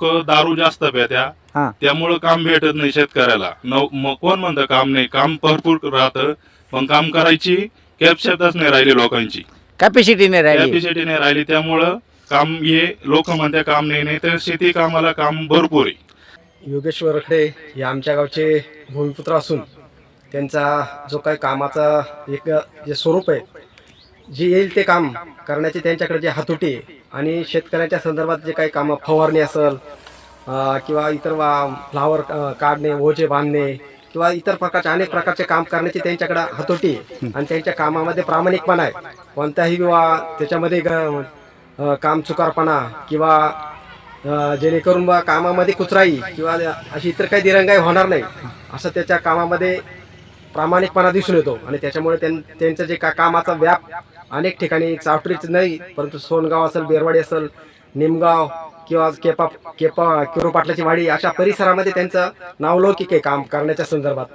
लोक दारू जास्त प्यात्या हा. त्यामुळं काम भेटत नाही शेतकऱ्याला. नव मग कोण म्हणतं काम नाही? काम भरपूर राहतं पण काम करायची कॅपॅसिटीच नाही राहिली लोकांची. कॅपॅसिटी नाही राहिली. कॅपॅसिटी नाही राहिली त्यामुळं काम हे लोक म्हणते काम नाही नाही तर शेती कामाला काम भरपूर आहे. योगेश्वर रखडे हे आमच्या गावचे भूमिपुत्र असून त्यांचा जो काही कामाचा एक जे स्वरूप आहे जे येईल ते काम करण्याची त्यांच्याकडे जे हातोटी आहे आणि शेतकऱ्याच्या संदर्भात जे काही कामं फवारणी असेल किंवा इतर वा फ्लावर काढणे ओझे बांधणे किंवा इतर प्रकारचे अनेक प्रकारचे काम करण्याची त्यांच्याकडे हातोटी आहे आणि त्यांच्या कामामध्ये प्रामाणिकपणा आहे. कोणत्याही वा त्याच्यामध्ये काम चुकारपणा किंवा जेणेकरून बा कामामध्ये कुचराई किंवा अशी इतर काही दिरंगाई होणार नाही असं त्याच्या कामामध्ये प्रामाणिकपणा दिसून येतो. आणि त्याच्यामुळे त्यां- त्यांचं जे का कामाचा व्याप अनेक ठिकाणी चावटरीच नाही परंतु सोनगाव असेल बेरवाडी असेल निमगाव किंवा केपा केपा किरो पाटलाची वाडी अशा परिसरामध्ये त्यांचं नावलौकिक आहे काम करण्याच्या संदर्भात.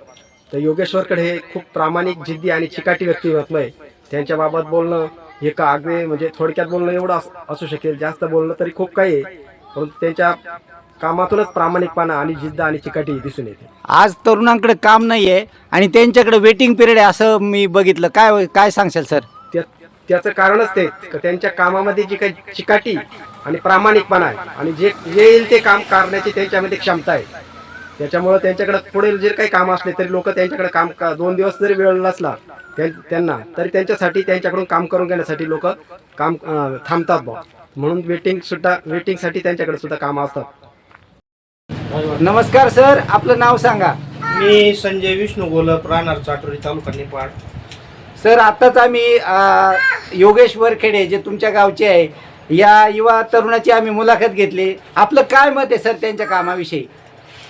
तर योगेश्वरकडे हे खूप प्रामाणिक जिद्दी आणि चिकाटी व्यक्तिमत्व आहे. त्यांच्याबाबत बोलणं हे का अगदी म्हणजे थोडक्यात बोलणं एवढं अस- शकेल. जास्त बोलणं तरी खूप काही आहे परंतु त्यांच्या कामातूनच प्रामाणिकपणा आणि जिद्द आणि चिकाटी दिसून येते. आज तरुणांकडे काम नाहीये आणि त्यांच्याकडे वेटिंग पिरियड आहे असं मी बघितलं. काय काय सांगशाल सर? त्या- त्याचं कारणच ते का त्यांच्या कामामध्ये जी काही चिकाटी आणि प्रामाणिकपणा आहे आणि जे जे येईल ते काम करण्याची त्यांच्यामध्ये क्षमता आहे. त्याच्यामुळे त्यांच्याकडे पुढे जे काही काम असले तरी लोक त्यांच्याकडे काम का- दोन दिवस जरी वेळ नसला त्या- त्यांना तरी त्यांच्यासाठी त्यांच्याकडून काम करून घेण्यासाठी लोक काम थांबतात बा म्हणून वेटिंग सुद्धा वेटिंगसाठी त्यांच्याकडे सुद्धा काम असतात. नमस्कार सर. आपलं नाव सांगा. मी संजय विष्णू गोलप राहणार चाटोरी तालुका निपाड. सर आत्ताच आम्ही अ, योगेश वरखेडे जे तुमच्या गावचे आहे या युवा तरुणाची आम्ही मुलाखत घेतली. आपलं काय मत आहे सर त्यांच्या कामाविषयी?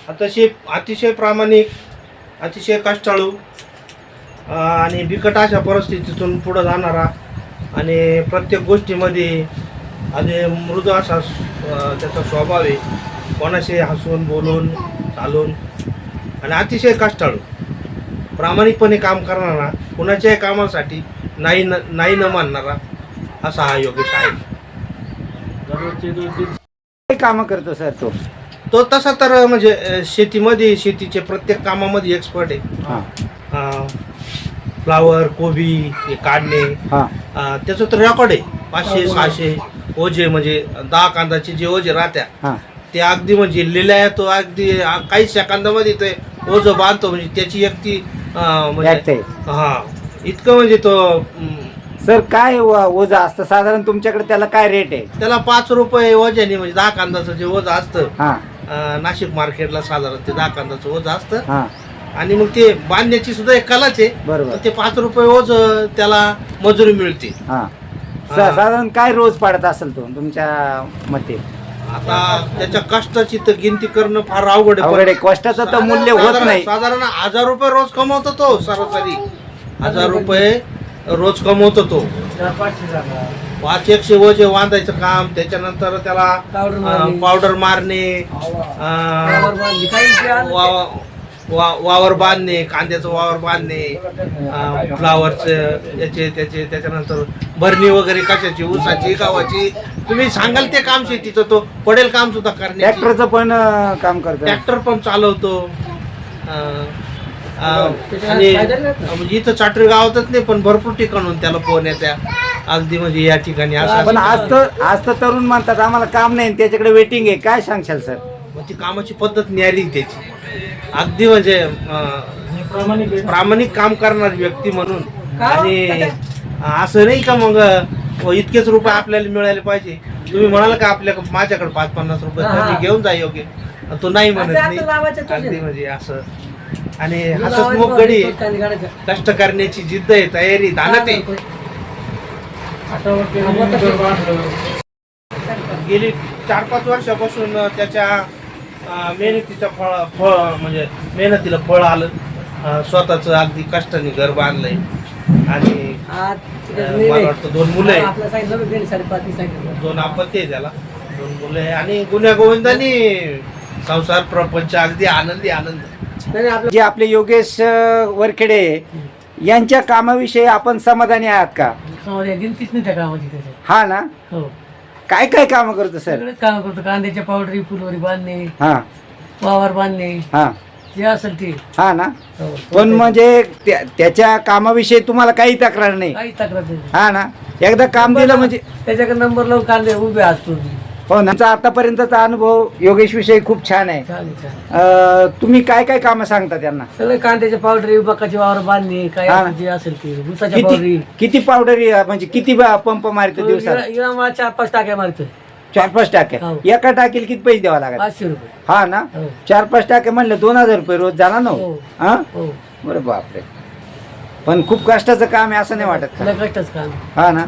अतिशय अतिशय प्रामाणिक अतिशय कष्टाळू अं, आणि बिकट अशा परिस्थितीतून पुढं जाणारा आणि प्रत्येक गोष्टीमध्ये आणि मृदू असा अं, त्याचा स्वभाव आहे. कोणाशी हसून बोलून चालून आणि अतिशय कष्टाळू. प्रामाणिकपणे काम करणारा कुणाच्याही कामासाठी नाही न नाही न मानणारा असा हा योगेश आहे. कामं करतो सर तो? तो तसा तर म्हणजे शेतीमध्ये शेतीचे प्रत्येक कामामध्ये एक्सपर्ट आहे. हां. फ्लावर कोबी हे काढणे. हां. अ, त्याचं तर रेकॉर्ड आहे. पाचशे सहाशे ओझे म्हणजे दहा कांदाचे जे ओझे राहत्या हां. ते अगदी म्हणजे लिहिल्या तो अगदी काही सेकंदामध्ये ते ओझं बांधतो म्हणजे त्याची एक ती म्हणजे हा. इतकं म्हणजे तो सर काय व- ओझं असतं? साधारण तुमच्याकडे त्याला काय रेट आहे? त्याला पाच रुपये ओझ्याने म्हणजे दहा कांदाचं जे ओझं असतं हां. नाशिक मार्केटला साधारण ते दहा कांदाचं ओझं असतं. हां. आणि मग ते बांधण्याची सुद्धा एक कलाच आहे. बरोबर. ते पाच रुपये अं, त्याला मजुरी मिळते. हां. साधारण काय रोज पाडत असेल तो तुमच्या मते? आता त्याच्या कष्टाची तर गिनती करणं फार अवघड आहे. अवघड आहे. कष्टाचं तर मूल्य होत साधारण- नाही. साधारण हजार रुपये रोज कमवतो तो सरासरी. हजार रुपये रोज कमवतो तो. पाच एकशे वजे बांधायचं काम त्याच्यानंतर त्याला पावडर मारणे. अं, वा- वा- वावर बांधणे कांद्याचं वावर बांधणे फ्लावरचं याचे त्याचे त्याच्यानंतर भरणी वगैरे कशाची ऊसाची गावाची तुम्ही सांगाल ते काम शेतीचं तो पडेल काम सुद्धा करण्याची. ट्रॅक्टरचं पण काम करतो ट्रॅक्टर पण चालवतो. आणि म्हणजे इथं चाटरी गावातच नाही पण भरपूर ठिकाणून त्याला फोन येत्या अगदी म्हणजे या ठिकाणी असं पण आज तर आज तर तरुण म्हणतात आम्हाला काम नाही त्याच्याकडे वेटिंग आहे. काय सांगशाल सर मग ती कामाची पद्धत न्यारी त्याची. अगदी म्हणजे प्रामाणिक काम करणारी व्यक्ती म्हणून. आणि असं नाही का मग इतकेच रुपये आपल्याला मिळाले पाहिजे. तुम्ही म्हणाल का आपल्या माझ्याकडे पाच पन्नास रुपये घेऊन जा योग्य. तो नाही म्हणत नाही. अगदी म्हणजे असं. आणि हसतमुख गडी. आहे. कष्ट करण्याची जिद्द आहे तयारी दानत आहे. गेली चार पाच वर्षापासून त्याच्या मेहनतीचं फळ फळ म्हणजे मेहनतीला फळ आलं. स्वतःचं अगदी कष्टाने घर बांधलंय. आणि मला वाटतं दोन मुलं आहे दोन अपत्य आहे त्याला. दोन मुलं आहे. आणि गुन्ह्या गोविंदानी संसार प्रपंच अगदी आनंदी आनंद. जे आपले योगेश वरखेडे यांच्या कामाविषयी आपण समाधानी आहात का? हा ना? हो. काय काय काम करतो सर? सगळेच काम करतो. कांद्याच्या पावडरी फुलवरी बांधणे हा. वावर बांधणे हा. जे असेल ते. हा ना? हो. पण म्हणजे त्या- त्याच्या कामाविषयी तुम्हाला काही तक्रार नाही? काही तक्रार नाही. हा ना? एकदा काम दिलं म्हणजे त्याच्याकडे नंबर लावून कांदे उभे असतो. हो ना आमचा आतापर्यंतचा अनुभव योगेश विषयी खूप छान आहे. चालेल चालेल अं, तुम्ही काय काय कामं सांगता त्यांना? सगळे कांद्याच्या पावडरी बकाची वावर बांधणे काय हा. असेल जे असेल ते उसाच्या पावडरी किती पावडर म्हणजे किती बा- पंप मारतो दिवसात? चार पाच टाक्या मारतोय. चार पाच टाक्या? हो. एका टाकीला किती पैसे द्यावा लागतात? पाचशे रुपये. हा ना? हो. चार पाच टाके म्हणले दोन हजार रुपये रोज झाला ना हो? हो. बरं बापरे. पण खूप कष्टाचं काम आहे असं नाही वाटत का? लय कष्टच काम हा ना?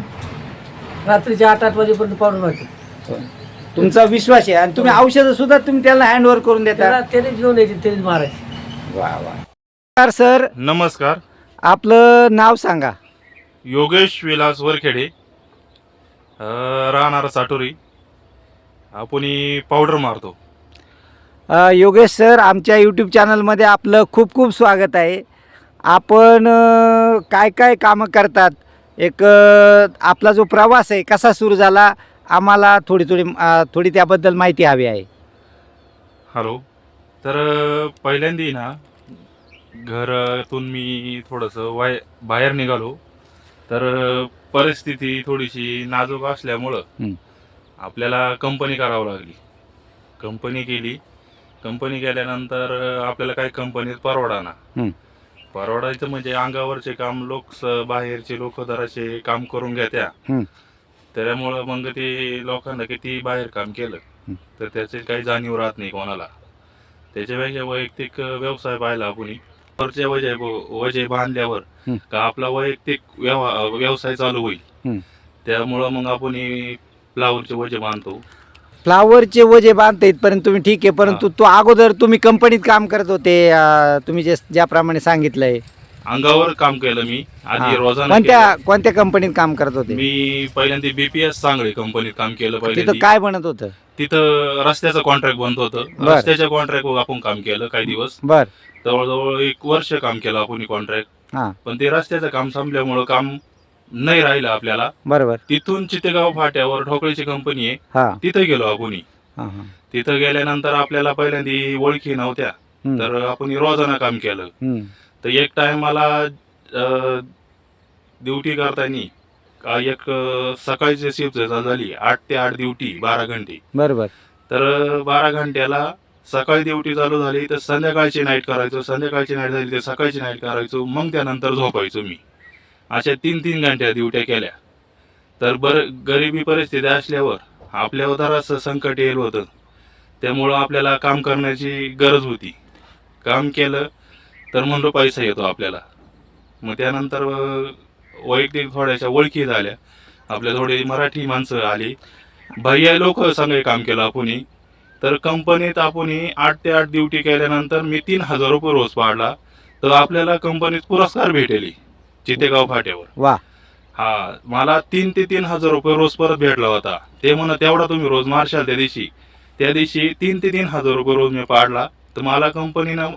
रात्रीचे आठ आठ वाजेपर्यंत पावडर मारतो हो. तुमचा विश्वास आहे. आणि तुम्ही औषधं सुद्धा तुम्ही त्याला हँड ओव्हर करून देता. त्याला त्यानेच घेऊन यायचे त्यानेच मारायचे. वा वा. नमस्कार सर. नमस्कार. आपलं नाव सांगा. योगेश विलास वरखेडे. अं, राहणार साटोरी. आपण पावडर मारतो. अ, योगेश सर आमच्या यूट्यूब चॅनलमध्ये आपलं खूप खूप स्वागत आहे. आपण अ, काय काय कामं करतात? एक अ, आपला जो प्रवास आहे कसा सुरू झाला? आम्हाला थोडी थोडी अ, थोडी त्याबद्दल माहिती हवी आहे. हॅलो. तर अं, पहिल्यांदी ना घरातून मी थोडंसं वाय बाहेर निघालो. तर अं, परिस्थिती थोडीशी नाजूक असल्यामुळं. आपल्याला कंपनी करावं लागली. कंपनी केली. कंपनी केल्यानंतर अं, आपल्याला काही कंपनीत परवडाना हं. परवडायचं म्हणजे अंगावरचे काम लोक स- बाहेरचे लोक जराशे काम करून घेत्या. हं. त्याच्यामुळं मग ते लोकांना किती बाहेर काम केलं. तर त्याचे काही जाणीव राहत नाही कोणाला त्याच्यापेक्षा वैयक्तिक व्यवसाय पाहिला आपण वरचे वजे वजे बांधल्यावर. का आपला वैयक्तिक व्यव- व्यवसाय चालू होईल. त्यामुळं मग आपण फ्लावरचे वजे बांधतो फ्लावरचे वजे बांधता इथपर्यंत तुम्ही ठीक आहे परंतु तो अगोदर तुम्ही कंपनीत काम करत होते तुम्ही जे ज्याप्रमाणे सांगितलंय अंगावर काम केलं मी. आधी. रोजाना कोणत्या कोणत्या कंपनीत काम करत. होते? मी पहिल्यांदा बीपीएस सांगळे कंपनीत काम केलं तिथं पहिल्यांदा. काय बनत होतं? तिथं रस्त्याचं कॉन्ट्रॅक्ट बनत होतं. बरं. रस्त्याच्या कॉन्ट्रॅक्टवर आपण काम केलं काही दिवस. बर. जवळजवळ एक वर्ष काम केलं आपण कॉन्ट्रॅक्ट हां. पण ते रस्त्याचं काम संपल्यामुळं काम नाही राहिलं आपल्याला. बरोबर. तिथून चितेगाव फाट्यावर ठोकळीची कंपनी आहे. हां. तिथे गेलो आपण. हां हां. तिथं गेल्यानंतर आपल्याला पहिल्यांदा ओळखी नव्हत्या. तर आपण रोजाना काम केलं. तर एक टायमाला ड्युटी करताना का एक सकाळची शिफ्ट झाली आठ ते आठ ड्युटी बारा घंटे. बरोबर. तर बारा घंट्याला सकाळी ड्युटी चालू झाली तर संध्याकाळची नाईट करायचो संध्याकाळची नाईट झाली तर सकाळची नाईट करायचो मग त्यानंतर झोपायचो मी. अशा तीन तीन घंट्या ड्युट्या केल्या. तर बरं गरिबी परिस्थिती असल्यावर आपल्यावर जरासं संकट येईल होतं. त्यामुळं आपल्याला काम करण्याची गरज होती. काम केलं तर म्हणतो पैसा येतो आपल्याला. मग त्यानंतर वैयक्तिक थोड्याशा ओळखी झाल्या. आपल्या थोडी मराठी माणसं आली. भैया लोक संघ काम केलं आपण तर कंपनीत आपण आठ ते आठ ड्युटी केल्यानंतर मी तीन हजार रुपये रोज पाडला. तर आपल्याला कंपनीत पुरस्कार भेटेल चितेगाव फाट्यावर. वा. हा मला तीन ते तीन हजार रुपये रोज परत भेटला होता. ते म्हणा तेवढा तुम्ही रोज मारशाल त्या दिवशी. त्या दिवशी तीन ते तीन हजार रुपये रोज मी पाडला. तर मला कंपनीनं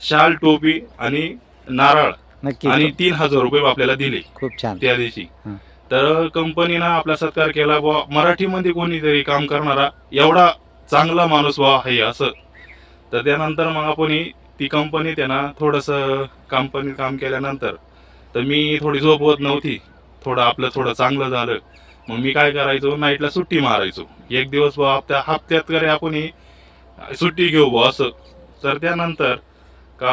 शाल टोपी आणि नारळ नक्की. आणि तीन हजार रुपये आपल्याला दिले. खूप छान. त्या दिवशी. हं. तर कंपनीनं आपला सत्कार केला बुवा. मराठीमध्ये कोणीतरी काम करणारा एवढा चांगला माणूस व्हा आहे असं. तर त्यानंतर मग आपण ती कंपनी त्यांना थोडंसं कंपनीत काम केल्यानंतर तर मी थोडी झोप होत नव्हती. थोडं आपलं थोडं चांगलं झालं. मग मी काय करायचो? नाईटला सुट्टी मारायचो. एक दिवस बुवा हप्त्या हप्त्यात करे आपण सुट्टी घेऊ बुवा असं. तर त्यानंतर का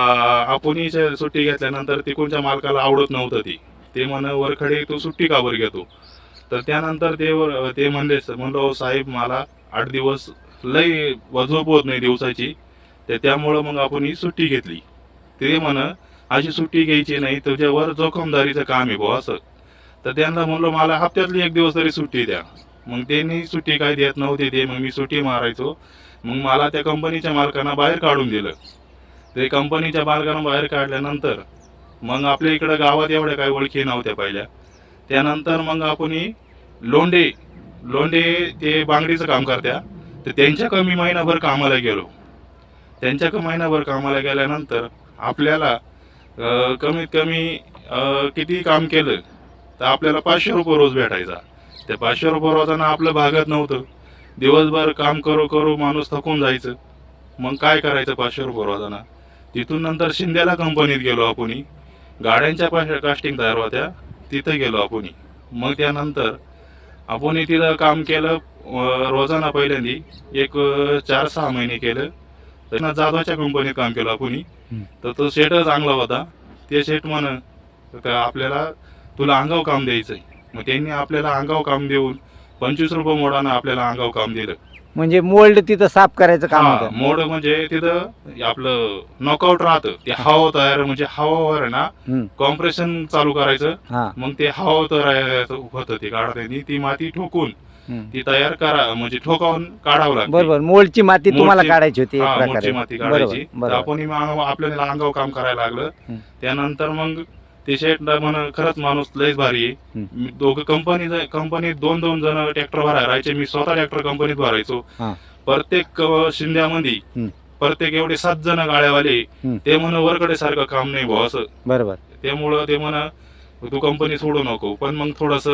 आपण सुट्टी घेतल्यानंतर तिकडच्या मालकाला आवडत नव्हतं ती. ते म्हण वरखडे तू सुट्टी का बरं घेतो? तर त्यानंतर ते वर- ते म्हणले म्हणलो साहेब मला आठ दिवस लय झोप होत नाही दिवसाची. तर त्यामुळं मग आपण ही सुट्टी घेतली. ते म्हण अशी सुट्टी घ्यायची नाही तुझ्यावर जोखमदारीचं काम आहे भाऊ असं. तर त्यांना म्हणलो मला हप्त्यातली एक दिवस तरी सुट्टी द्या. मग त्यांनी सुट्टी काय देत नव्हती ते मग मी सुट्टी मारायचो. मग मला त्या कंपनीच्या मालकांना बाहेर काढून दिलं. ते कंपनीच्या बालकांना बाहेर काढल्यानंतर मग आपल्या इकडं गावात एवढ्या काही ओळखी नव्हत्या पहिल्या. त्यानंतर मग आपण लोंडे लोंडे ते बांगडीचं काम करत्या. तर त्यांच्या कमी महिनाभर कामाला गेलो. त्यांच्या कमी महिनाभर कामाला गेल्यानंतर आपल्याला कमीत कमी किती काम केलं तर आपल्याला पाचशे रुपये रोज भेटायचा. त्या पाचशे रुपये रोजानं आपलं भागत नव्हतं. दिवसभर काम करू करू माणूस थकून जायचं. मग काय करायचं पाचशे रुपये रोजानं? तिथून नंतर शिंद्याला कंपनीत गेलो आपण गाड्यांच्या पाश- कास्टिंग तयार होत्या. तिथं गेलो आपण मग त्यानंतर आपण तिथं काम केलं रोजाना पहिल्यांदी एक चार सहा महिने केलं. तर जाधवाच्या कंपनीत काम केलं आपण. तर तो शेट चांगला होता. ते शेट म्हण का आपल्याला तुला अंगाव काम द्यायचंय. मग त्यांनी आपल्याला अंगाव काम देऊन पंचवीस रुपये मोडानं आपल्याला अंगाव काम दिलं. म्हणजे मोल्ड तिथं साफ करायचं काम हा, होतं. मोड म्हणजे तिथं आपलं नॉकआउट राहतं. ते हवा तयार म्हणजे हवावर आहे ना हम्म. कॉम्प्रेशन चालू करायचं. हा. मग ते हवा तयार होतं ते काढा त्यांनी ती माती ठोकून हम्म. ती तयार करा म्हणजे ठोकावून काढावं लागते. बरोबर. मोल्डची माती तुम्हाला काढायची होती एक हा, प्रकारे. मोठी माती बरोबर काढायची. तर बरोबर. आपण मग आपल्याला अंगावर काम करायला लागलं. त्यानंतर मग ते शेट म्हण खरंच माणूस लयच भारी आहे. मी दोघं कंपनी कंपनीत दोन दोन जण ट्रॅक्टर भरायला राहायचे मी स्वतः ट्रॅक्टर कंपनीत भरायचो हा. प्रत्येक अं, शिंद्यामध्ये हम्म. प्रत्येक एवढे सात जण गाड्यावाले हम्म. ते म्हण वरकडे सारखं काम नाही भाऊ असं बरोबर त्यामुळं ते म्हण तू कंपनी सोडू नको पण मग थोडस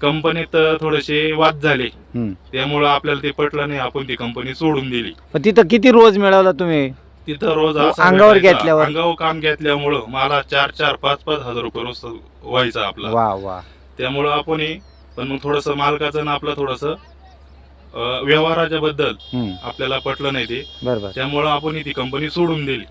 कंपनीत थोडेसे वाद झाले हम्म. त्यामुळं आपल्याला ते पटलं नाही आपण ती कंपनी सोडून दिली पण तिथं किती रोज मिळवला तुम्ही तिथं रोज हो, असा अंगावर भेटायचा. घेतल्यावर? अंगावर काम घेतल्यामुळं मला चार चार पाच पाच हजार रुपये रोज व्हायचा आपला. वा वा. त्यामुळं आपण पण मग थोडस मालकाचं ना आपलं थोडस व्यवहाराच्या बद्दल हम्म. आपल्याला पटलं नाही ते. बरोबर. त्यामुळं आपण ती कंपनी सोडून दिली.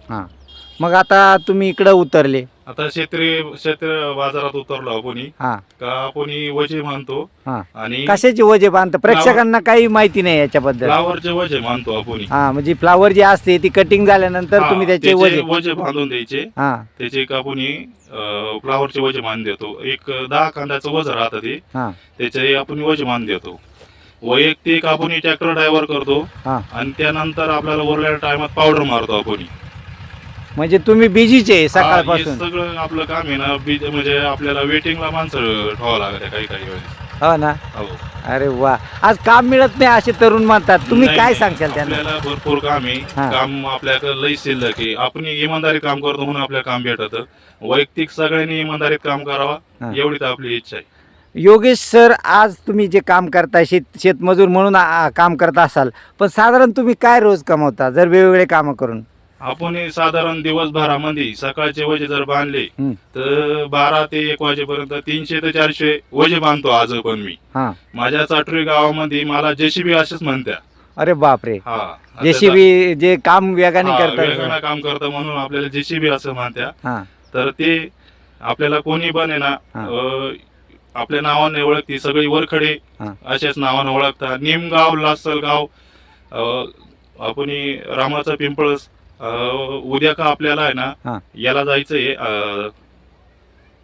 मग आता तुम्ही इकडं उतरले. आता शेतकरी शेतकरी बाजारात उतरलो आपण. हा. का आपण वजे मानतो. हा. आणि कशाची वजे बांधता प्रेक्षकांना काही माहिती नाही याच्याबद्दल. फ्लावरचे वजे मानतो आपण. हा म्हणजे फ्लावर जी असते ती कटिंग झाल्यानंतर तुम्ही त्याचे वजे वजे बांधून द्यायचे. हा. त्याचे एक आपण फ्लावरचे वजे मान देतो. एक दहा कांद्याचं वज राहतं ते. हा. त्याचे आपण वजे मान देतो. वैयक्तिक आपण ट्रॅक्टर ड्रायव्हर करतो. हा. आणि त्यानंतर आपल्याला उरलेल्या टायमात पावडर मारतो आपण. म्हणजे तुम्ही बिझीचे हा, हे सकाळपासून. सगळं आपलं काम आहे ना म्हणजे आपल्याला वेटिंगला माणसं ठेवावं लागत काही काही वेळेस. हो ना? हो. अरे वा. आज काम मिळत नाही असे तरुण म्हणतात. तुम्ही नाही, काय नाही, सांगशाल त्यांना? आपल्याला भरपूर काम आहे. हा. काम आपल्याकडे लई शिल्लक आहे. आपण इमानदारी काम करतो म्हणून आपल्याला काम भेटत. वैयक्तिक सगळ्यांनी इमानदारीत काम हा. करावा एवढीच आपली इच्छा आहे. योगेश सर आज तुम्ही जे काम करता शेत शेतमजूर म्हणून आ- आ- काम करत असाल पण साधारण तुम्ही काय रोज कमवता जर वेगवेगळे कामं करून? आपण हे साधारण दिवसभरामध्ये सकाळचे वजे जर बांधले हम्म. तर बारा ते एक वाजेपर्यंत तीनशे ते चारशे वजे बांधतो आज पण मी. हा. माझ्या चाटरी गावामध्ये मला जेसीबी असेच म्हणत्या. अरे बापरे. हा. जेसीबी जे काम वेगाने हा, करतात काम करतं म्हणून आपल्याला जेसीबी असं म्हणत्या. हा. तर ते आपल्याला कोणी पण आहे ना हा. अं, आपल्या नावाने ओळखते सगळी वरखडे हा. अशाच नावाने ओळखतात निमगाव लासलगाव अं, आपण रामाचा पिंपळस अं, उद्या का आपल्याला आहे हा. ना याला जायचंय अं,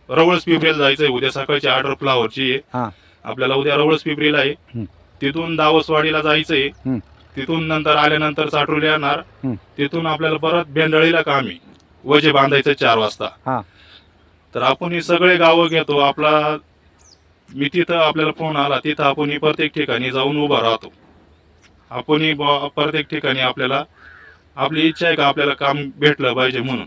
रवळस पिंपरीला जायचंय उद्या सकाळची ऑर्डर फ्लावरची आहे हा. आपल्याला उद्या रवळस पिंपरीला आहे हम्म. तिथून दावसवाडीला जायचंय हम्म. तिथून नंतर आल्यानंतर चाटोली येणार हम्म. तिथून आपल्याला परत बेंडळीला काम आहे वजे बांधायचं चार वाजता हा. तर आपण ही सगळे गावं घेतो आपला मी तिथं आपल्याला फोन आला तिथं आपण ही प्रत्येक ठिकाणी जाऊन उभा राहतो आपण ही प्रत्येक ठिकाणी आपल्याला आपली इच्छा आहे का आपल्याला काम भेटलं पाहिजे म्हणून?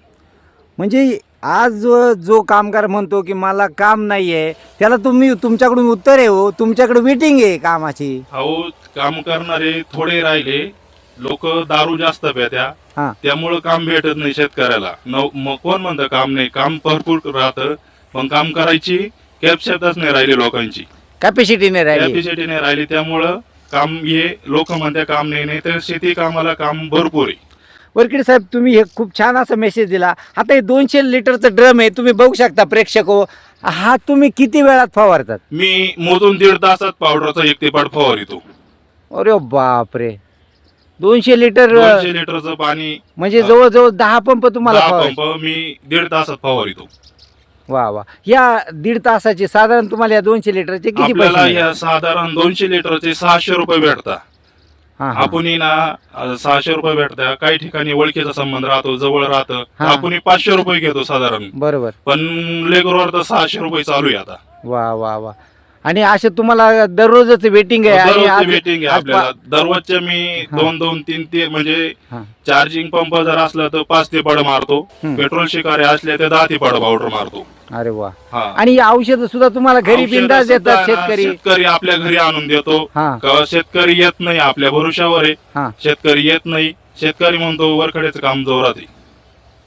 म्हणजे आज जो जो कामगार म्हणतो की मला काम नाही आहे त्याला तुम्ही तुमच्याकडून उत्तर आहे हो. तुमच्याकडे मीटिंग आहे कामाची. अहो काम करणारे थोडे राहिले. लोक दारू जास्त प्यात्या. हा. त्यामुळं काम भेटत नाही शेतकऱ्याला. नव- मग कोण म्हणतं काम नाही? काम भरपूर राहतं. पण काम करायची कॅपॅसिटीच नाही राहिली लोकांची. कॅपॅसिटी नाही राहिली. कॅपॅसिटी नाही राहिली. त्यामुळं काम हे लोक म्हणते काम नाही नाही तर शेती कामाला काम भरपूर आहे. वरकडे साहेब तुम्ही हे खूप छान असा मेसेज दिला. आता हे दोनशे लिटरचं ड्रम आहे तुम्ही बघू शकता प्रेक्षक हो. हा तुम्ही किती वेळात फवारतात? मी मोजून दीड तासात पावडरचा एक ते पाठ फवारितो. अरे बापरे. दोनशे लिटर दोनशे लिटरचं पाणी म्हणजे जवळजवळ दहा पंप तुम्हाला दहा फवारायचे. पंप मी दीड तासात फवारितो. वा वा. या दीड तासाचे साधारण तुम्हाला या दोनशे लिटरचे किती आपल्याला पैसे मिळतात? या साधारण दोनशे लिटरचे सहाशे रुपये भेटतात. हा, हा. आपण ना अं, सहाशे रुपये भेटतात काही ठिकाणी ओळखीचा संबंध राहतो जवळ राहतं हा. आपण पाचशे रुपये घेतो साधारण बरोबर पण लेगरवर तर सहाशे रुपये चालू आहे आता वा वा वा आणि असं तुम्हाला दररोजच वेटिंग आहे आणि दररोजची आज- वेटिंग आहे आज आपल्याला दररोजच्या मी हा. दोन दोन तीन ते म्हणजे हा. चार्जिंग पंप जर असला तर पाच ते पड मारतो हम्म. पेट्रोल शिकारे असले तर दहा ते पड पावडर मारतो अरे वा. हा. आणि औषध सुद्धा तुम्हाला घरी औषधं बिंदास सुद्धा देतात ना, शेतकरी. शेतकरी आपल्या घरी आणून देतो. हा. का शेतकरी येत नाही आपल्या भरोशावर आहे. हा. शेतकरी येत नाही. शेतकरी म्हणतो वरखड्याचं काम जोरात आहे.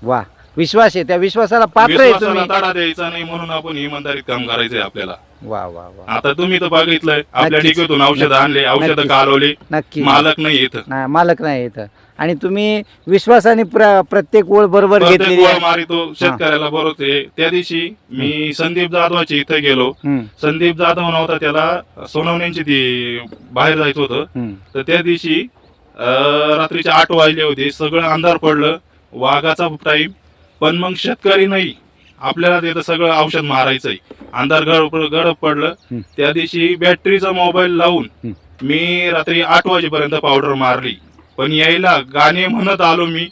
वा. विश्वास आहे. त्या विश्वासाला पात्र आहे विश्वासाला तुम्ही. तडा द्यायचा नाही म्हणून आपण इमानदारीत काम करायचंय आपल्याला. वा वा वा. आता तुम्ही तर बघितलंय आपल्या नक्कीच. डिकीतून औषधं आणले औषधं. कालवले. नक्की मालक नाही इथं. नाही मालक नाही इथं. आणि तुम्ही विश्वासाने प्र- प्रत्येक ओळ बरोबर प्रत्येक घेतलेली मारितो शेतकऱ्याला बरोबर आहे. त्या दिवशी मी संदीप जाधवाची इथं गेलो. हम्म, संदीप जाधव नव्हता त्याला सोनवण्यांची ती बाहेर जायचं होतं. हम्म. तर त्या दिवशी अं, रात्रीचे आठ वाजले होते. सगळं अंधार पडलं. वाघाचा टाईम पण मग शेतकरी नाही आपल्याला तिथं सगळं औषध मारायचंय. अंधार गड गडप पडलं. त्या दिवशी बॅटरीचा मोबाईल लावून. मी रात्री आठ वाजेपर्यंत पावडर मारली. पण यायला गाणे म्हणत आलो मी.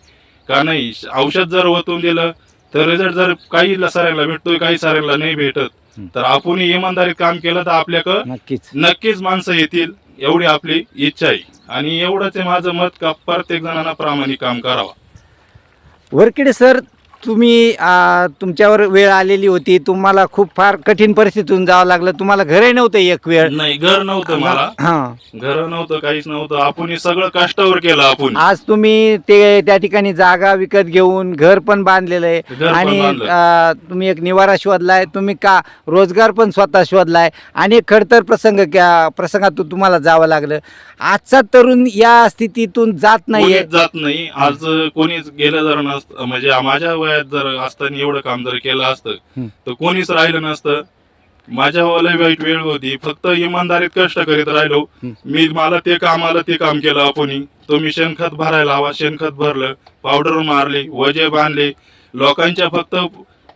का नाही औषध जर ओतून दिलं तर रिझल्ट जर काही साऱ्यांना भेटतोय काही साऱ्यांना नाही भेटत. तर आपण इमानदारीत काम केलं तर आपल्याकडं नक्कीच. नक्कीच माणसं येतील एवढी आपली इच्छा आहे. आणि एवढंच माझं मत का प्रत्येक जणांना प्रामाणिक काम करावं. वरकिडे सर तुम्ही आ, तुमच्यावर वेळ आलेली होती तुम्हाला खूप फार कठीण परिस्थितीतून जावं लागलं. तुम्हाला घरही नव्हतं एक वेळ. नाही घर नव्हतं मला. हा. घर नव्हतं काहीच नव्हतं. आपण हे सगळं कष्टावर केलं आपण. आज तुम्ही ते त्या ठिकाणी जागा विकत घेऊन घर पण बांधलेलं आहे. घर पण आणि बांधलं. आ, तुम्ही एक निवारा शोधलाय तुम्ही का रोजगार पण स्वतः शोधलाय आणि खडतर प्रसंग क्या- प्रसंगातून तुम्हाला जावं लागलं. आजचा तरुण या स्थितीतून जात नाहीये. कोणीच जात नाही. आज कोणीच गेलं जर नसतं म्हणजे माझ्या वयात जर असताना एवढं काम जर केलं असतं. तर कोणीच राहिलं नसतं. माझ्या लय वाईट वेळ होती. फक्त इमानदारीत कष्ट करीत राहिलो. मी मला ते काम आलं ते काम केलं आपण तुम्ही शेणखत भरायला हवा शेणखत भरलं पावडर मारले वजे बांधले. लोकांच्या फक्त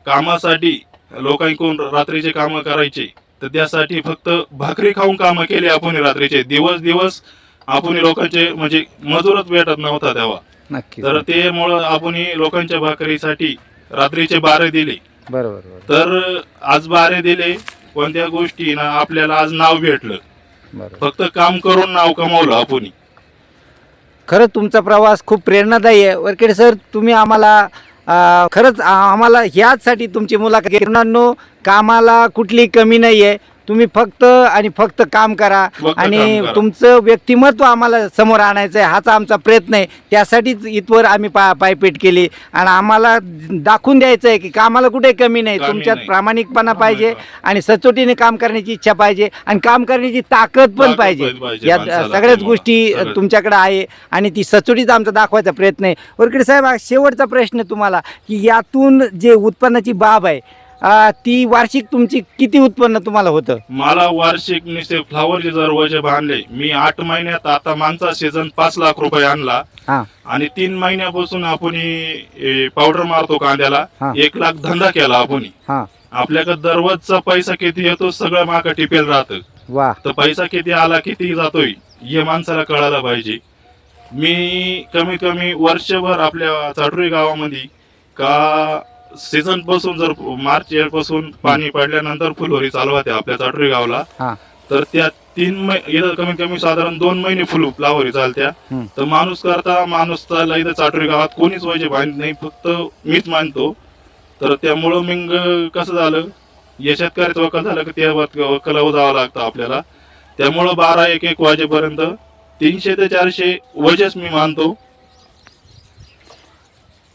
कामासाठी लोकांकडून रात्रीचे कामं करायचे तर त्यासाठी फक्त भाकरी खाऊन कामं केली आपण रात्रीचे. दिवस दिवस आपण लोकांचे म्हणजे मजूरच भेटत नव्हता तेव्हा. नक्की. तर ते मुळे आपण लोकांच्या भाकरीसाठी रात्रीचे बारे दिले. बरोबर बरोबर. तर आज बारे दिले कोणत्या गोष्टी ना आपल्याला आज नाव भेटलं? बरोबर. फक्त काम करून नाव कमावलं आपण. खरंच तुमचा प्रवास खूप प्रेरणादायी आहे. वरखेडे सर तुम्ही आम्हाला अं, खरंच आ- आम्हाला ह्याचसाठी तुमची मुलाखत. मुलांनो कामाला कुठली कमी नाही आहे तुम्ही फक्त आणि फक्त काम करा फक्त आणि काम करा. तुमचं व्यक्तिमत्व आम्हाला समोर आणायचं आहे हाच आमचा प्रयत्न आहे त्यासाठीच इथवर आम्ही पा पायपेट केली आणि आम्हाला दाखवून द्यायचं आहे की कामाला कुठे कमी नाही कमी तुमच्यात नाही. प्रामाणिकपणा पाहिजे. आणि सचोटीने काम करण्याची इच्छा पाहिजे आणि काम करण्याची ताकद पण ताकद पाहिजे पाहिजे या माणसाला, सगळ्याच तुम्हाला. गोष्टी. तुमच्याकडे आहे आणि ती सचोटीच आमचा दाखवायचा प्रयत्न आहे वरकडे साहेब हा शेवटचा प्रश्न तुम्हाला की यातून जे उत्पन्नाची बाब आहे अं, ती वार्षिक तुमची किती उत्पन्न तुम्हाला होतं? मला वार्षिक नुसते फ्लावरचे जर वजे बांधले. मी आठ महिन्यात आता मागचा सीझन पाच लाख रुपये आणला. हा. आणि तीन महिन्यापासून आपण पावडर मारतो कांद्याला. हा. एक लाख धंदा केला आपण. हा. आपल्याकडे दररोजचा पैसा किती येतो सगळं माग टिपेल राहतं. वा. तर पैसा किती आला किती जातोय हे माणसाला कळायला पाहिजे. मी कमीत कमी वर्षभर आपल्या चाटुरी गावामध्ये का सीझनपासून जर मार्च पासून पाणी पडल्यानंतर फुलवरी चालू होते आपल्या चाटुरी गावाला हा. तर त्या तीन महिने इथं कमीत कमी साधारण दोन महिने फुल फ्लावरी चालत्या. तर माणूस करता माणूस चालला इथं चाटुरी गावात कोणीच व्हायचे बांध नाही फक्त मीच मानतो. तर त्यामुळं मग कसं झालं या शेतकऱ्याचं वकल झालं की त्या वक- वकलावर जावं लागतं आपल्याला. त्यामुळं बारा एक एक वाजेपर्यंत तीनशे ते चारशे वजेच मी मानतो.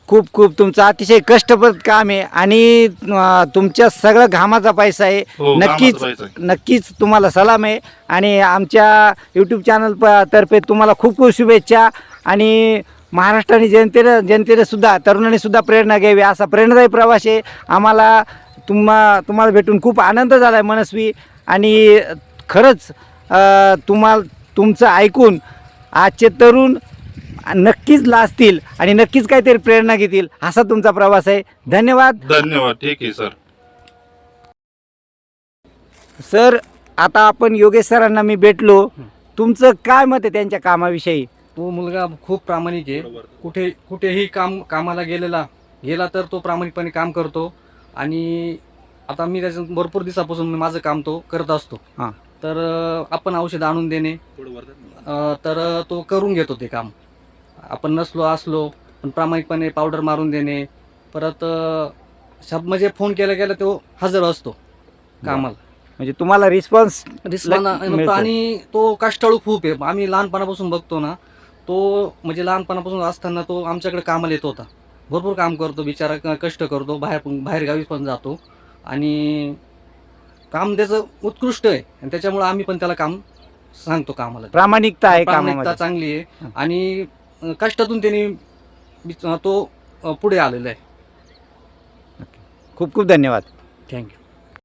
खूप खूप तुमचं अतिशय कष्टप्रद काम आहे. आणि अं, तुमच्या सगळं घामाचा पैसा आहे. हो, नक्कीच पैसा. नक्कीच तुम्हाला सलाम आहे. आणि आमच्या यूट्यूब चॅनल प तर्फे तुम्हाला खूप खूप शुभेच्छा. आणि महाराष्ट्राने जनतेनं जनतेने सुद्धा तरुणांनी सुद्धा प्रेरणा घ्यावी असा प्रेरणादायी प्रवास आहे. आम्हाला तुम्हा तुम्हाला भेटून खूप आनंद झाला आहे मनस्वी. आणि खरंच तुम्हाला तुमचं ऐकून आजचे तरुण नक्कीच लाजतील आणि नक्कीच काहीतरी प्रेरणा घेतील असा तुमचा प्रवास आहे. धन्यवाद. धन्यवाद. ठीक आहे सर. सर आता आपण योगेश सरांना मी भेटलो. तुमचं काय मत आहे त्यांच्या कामाविषयी? तो मुलगा खूप प्रामाणिक आहे. कुठे कुठेही काम कामाला गेलेला गेला तर तो प्रामाणिकपणे काम करतो. आणि आता मी त्याच्या भरपूर दिवसापासून मी माझं काम तो करत असतो. हां. तर अं, आपण औषध आणून देणे. अं, तर तो करून घेतो ते काम. आपण नसलो असलो पण प्रामाणिकपणे पावडर मारून देणे. परत शब म्हणजे फोन केल्या केल्या तो हजर असतो कामाला. म्हणजे तुम्हाला रिस्पॉन्स रिस्पॉन्स. आणि तो कष्टाळू खूप आहे. आम्ही लहानपणापासून बघतो ना तो म्हणजे लहानपणापासून असताना तो आमच्याकडे कामाला येत होता. भरपूर काम करतो बिचारा कष्ट करतो बाहेर बाहेर गावी पण जातो. आणि काम त्याचं उत्कृष्ट आहे. आणि त्याच्यामुळे आम्ही पण त्याला काम सांगतो कामाला. प्रामाणिकता आहे प्रामाणिकता चांगली आहे. आणि कष्टातून त्यांनी तो पुढे आलेला आहे. खूप खूप धन्यवाद. थँक्यू